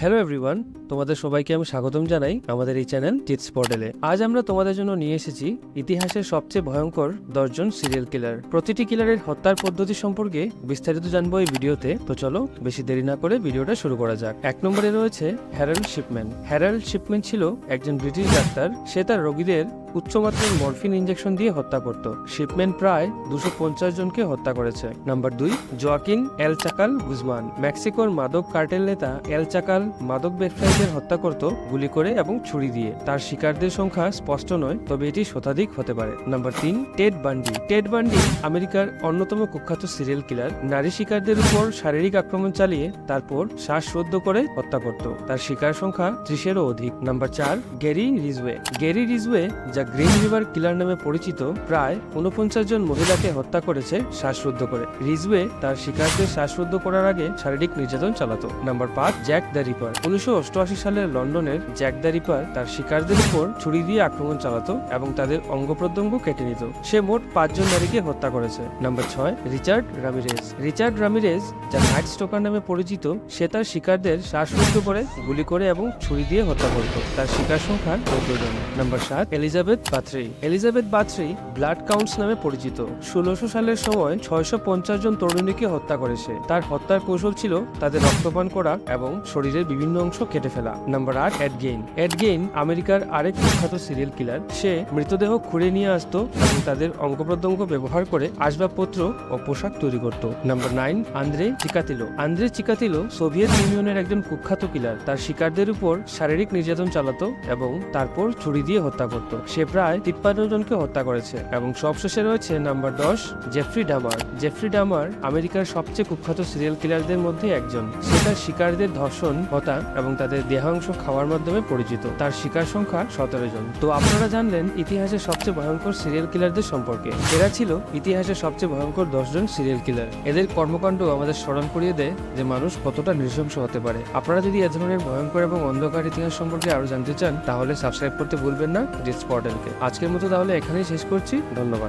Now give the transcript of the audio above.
Hello everyone তোমাদের সবাইকে আমি স্বাগতম জানাই আমাদের এই চ্যানেল টিটস পোর্টালে আজ আমরা তোমাদের জন্য নিয়ে এসেছি ইতিহাসের সবচেয়ে ভয়ঙ্কর দশজন সিরিয়াল কিলার প্রতিটি কিলারের হত্যার পদ্ধতি সম্পর্কে বিস্তারিত জানব এই ভিডিওতে। তো চলো, বেশি দেরি না করে ভিডিওটা শুরু করা যাক। এক নম্বরে রয়েছে হ্যারাল্ড শিপম্যান হ্যারাল্ড শিপম্যান ছিল একজন ব্রিটিশ ডাক্তার সে তার রোগীদের উচ্চমাত্রার মরফিন ইঞ্জেকশন দিয়ে হত্যা করত। শিপম্যান প্রায় দুশো পঞ্চাশ জনকে হত্যা করেছে। নাম্বার দুই, জোয়াকিন এল চাকাল গুজমান। মেক্সিকোর মাদক কার্টেল নেতা এল চাকাল মাদক ব্যবসায়ীদের হত্যা করত গুলি করে এবং ছুরি দিয়ে। তার শিকারদের সংখ্যা স্পষ্ট নয়, তবে এটি শতাধিক হতে পারে। নাম্বার তিন, টেড বান্ডি। টেড বান্ডি আমেরিকার অন্যতম কুখ্যাত সিরিয়াল কিলার। নারী শিকারদের উপর শারীরিক আক্রমণ চালিয়ে তারপর শ্বাসরুদ্ধ করে হত্যা করত। তার শিকার সংখ্যা ত্রিশেরও অধিক। নাম্বার চার গ্যারি রিজওয়ে। গ্যারি রিজওয়ে যা গ্রিন রিভার কিলার নামে পরিচিত, প্রায় উনপঞ্চাশ জন মহিলাকে হত্যা করেছে শ্বাসরুদ্ধ করে। রিজওয়ে তার শিকারদের শ্বাসরুদ্ধ করার আগে শারীরিক নির্যাতন চালাতো। নাম্বার পাঁচ, জ্যাক দ্য রিপার। উনিশশো অষ্টআশি সালের লন্ডনের জ্যাক দ্য রিপার তার শিকারদের উপর ছুরি দিয়ে আক্রমণ চালাতো এবং তাদের অঙ্গ প্রত্যঙ্গ কেটে নিত। সে মোট পাঁচজন নারীকে হত্যা করেছে। নাম্বার ছয়, রিচার্ড রামিরেজ। রিচার্ড রামিরেজ, যা নাইট স্টোকার নামে পরিচিত, সে তার শিকারদের শ্বাসরুদ্ধ করে, গুলি করে এবং ছুরি দিয়ে হত্যা করত। তার শিকার সংখ্যা চোদ্দ জন। নাম্বার সাত, Elizabeth Bathory Elizabeth Bathory blood countess নামে পরিচিত। ষোলোশো সালের সময় ছয়শো পঞ্চাশ জন তরুণীকে হত্যা করেছে তার হত্যার কৌশল ছিল তাদের রক্তপান করা এবং শরীরের বিভিন্ন অংশ কেটে ফেলা। নাম্বার আট এডগেইন এডগেইন আমেরিকার আরেক বিখ্যাত সিরিয়াল কিলার। সে মৃতদেহ খুঁড়ে নিয়ে আসতো এবং তাদের অঙ্গ প্রত্যঙ্গ ব্যবহার করে আসবাবপত্র ও পোশাক তৈরি করত। Number nine, Andrei Chikatilo. Andrei Chikatilo Soviet ইউনিয়নের একজন কুখ্যাত কিলার। তার শিকারদের উপর শারীরিক নির্যাতন চালাতো এবং তারপর ছুরি দিয়ে হত্যা করত। সে প্রায় তিপ্পান্ন জনকে হত্যা করেছে এবং সবশেষে রয়েছে নাম্বার দশ, জেফ্রি ডামার। জেফ্রি ডামার আমেরিকার সবচেয়ে কুখ্যাত সিরিয়াল কিলারদের মধ্যে একজন। সে তার শিকারদের ধর্ষণ, হত্যা এবং তাদের দেহাংশ খাওয়ার মাধ্যমে পরিচিত। তার শিকার সংখ্যা সতেরো জন। তো আপনারা জানলেন ইতিহাসের সবচেয়ে ভয়ঙ্কর সিরিয়াল কিলারদের সম্পর্কে। এরা ছিল ইতিহাসের সবচেয়ে ভয়ঙ্কর দশজন সিরিয়াল কিলার। এদের কর্মকাণ্ড আমাদের স্মরণ করিয়ে দেয় যে মানুষ কতটা নৃশংস হতে পারে। আপনারা যদি এ ধরনের ভয়ঙ্কর এবং অন্ধকার ইতিহাস সম্পর্কে আরও জানতে চান, তাহলে সাবস্ক্রাইব করতে ভুলবেন না। ডিস পোর্টালকে আজকের মতো তাহলে এখানেই শেষ করছি। ধন্যবাদ।